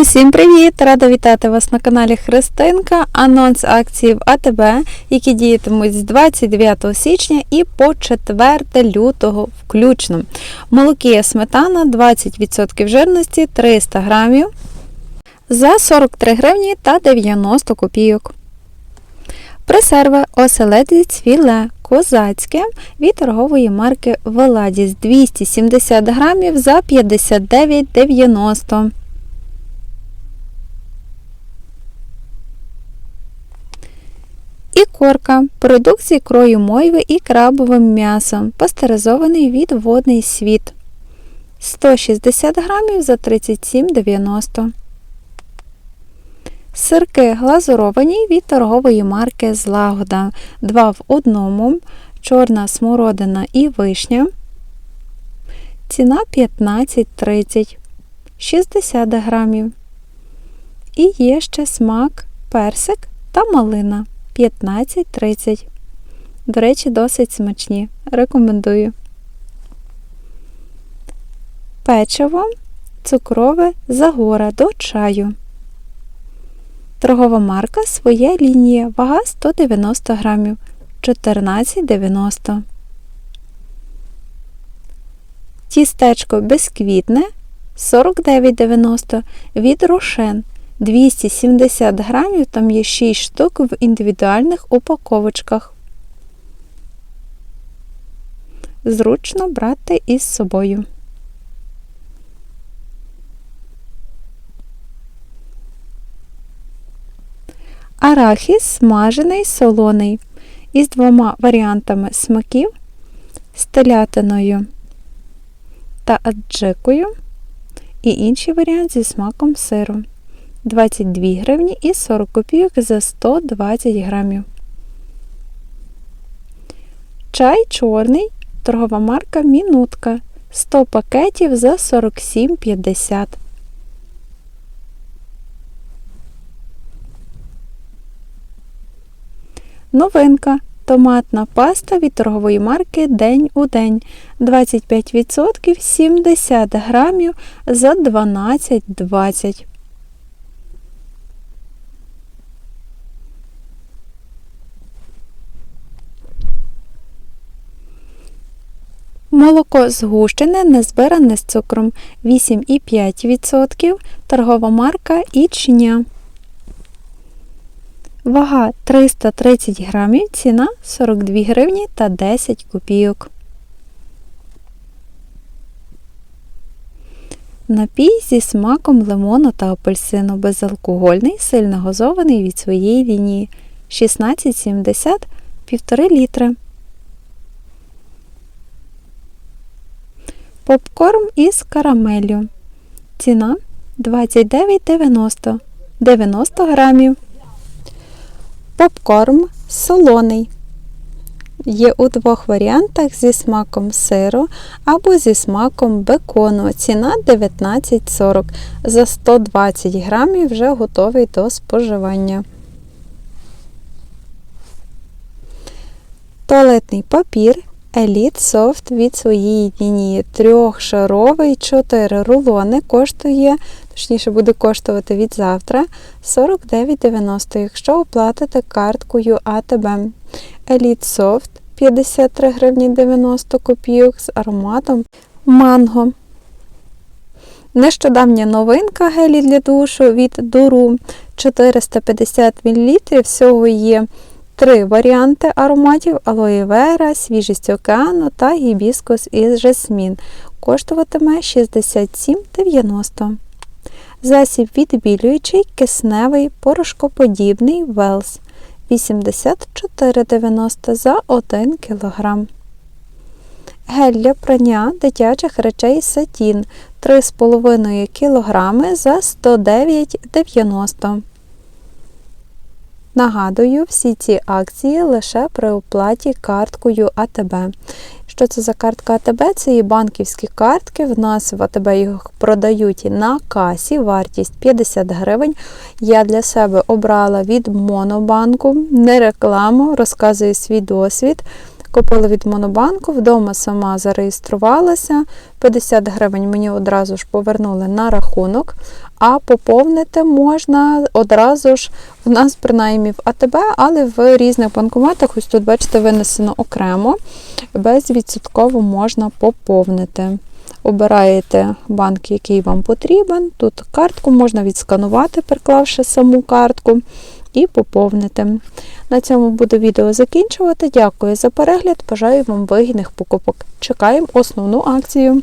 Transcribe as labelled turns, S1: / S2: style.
S1: Усім привіт! Рада вітати вас на каналі Христинка. Анонс акції в АТБ, які діятимуть з 29 січня і по 4 лютого включно. Молокія сметана 20% жирності 300 грамів за 43 гривні та 90 копійок. Пресерви оселедець філе козацьке від торгової марки Веладіс 270 грамів за 59,90. І корка. Продукт з ікрою мойви і крабовим м'ясом. Пастеризований від водний світ. 160 грамів за 37,90. Сирки глазуровані від торгової марки Злагода. 2 в одному. Чорна смородина і вишня. Ціна 15,30. 60 грамів. І є ще смак, персик та малина. 15-30. До речі, досить смачні. Рекомендую. Печиво цукрове загора до чаю. Торгова марка своя лінія. Вага 190 грамів. 14,90. Тістечко безквітне 49,90 від Рошен. 270 грамів, там є 6 штук в індивідуальних упаковочках. Зручно брати із собою. Арахіс смажений солоний із двома варіантами смаків з телятиною та аджикою і інший варіант зі смаком сиру. 22 гривні і 40 копійок за 120 грамів. Чай чорний, торгова марка Мінутка 100 пакетів за 47,50. Новинка. Томатна паста від торгової марки День у день. 25% 70 грамів за 12,20. Молоко згущене, незбиране з цукром 8,5%, торгова марка Ічня. Вага 330 грамів, ціна 42 гривні та 10 копійок. Напій зі смаком лимону та апельсину безалкогольний, сильно газований від своєї лінії 16,70 1,5 літри. Попкорн із карамеллю. Ціна 29,90 90 грамів. Попкорн солоний. Є у двох варіантах зі смаком сиру або зі смаком бекону. Ціна 19,40 за 120 грамів вже готовий до споживання. Туалетний папір Elite Soft від своєї лінії трьохшаровий 4 рулони коштує, точніше буде коштувати від завтра 49,90, якщо оплатите карткою АТБ. Elite Soft 53 гривні 90 копійок з ароматом манго. Нещодавня новинка гелі для душу від Дуру 450 мл. Всього є Три варіанти ароматів алоє вера, свіжість океану та гібіскус із жасмін. Коштуватиме 67,90. Засіб відбілюючий кисневий порошкоподібний Велс 84,90 за 1 кг. Гель для прання дитячих речей сатін 3,5 кг за 109,90 Нагадую, всі ці акції лише при оплаті карткою АТБ. Що це за картка АТБ? Це і банківські картки. В нас в АТБ їх продають на касі, вартість 50 гривень. Я для себе обрала від Монобанку, не рекламу, розказую свій досвід. Купила від Монобанку, вдома сама зареєструвалася. 50 гривень мені одразу ж повернули на рахунок. а поповнити можна одразу ж в нас, принаймні в АТБ, але в різних банкоматах, ось тут, бачите, винесено окремо, безвідсотково можна поповнити. Обираєте банк, який вам потрібен. Тут картку можна відсканувати, приклавши саму картку, і поповнити. На цьому буду відео закінчувати. Дякую за перегляд. Бажаю вам вигідних покупок. Чекаємо основну акцію.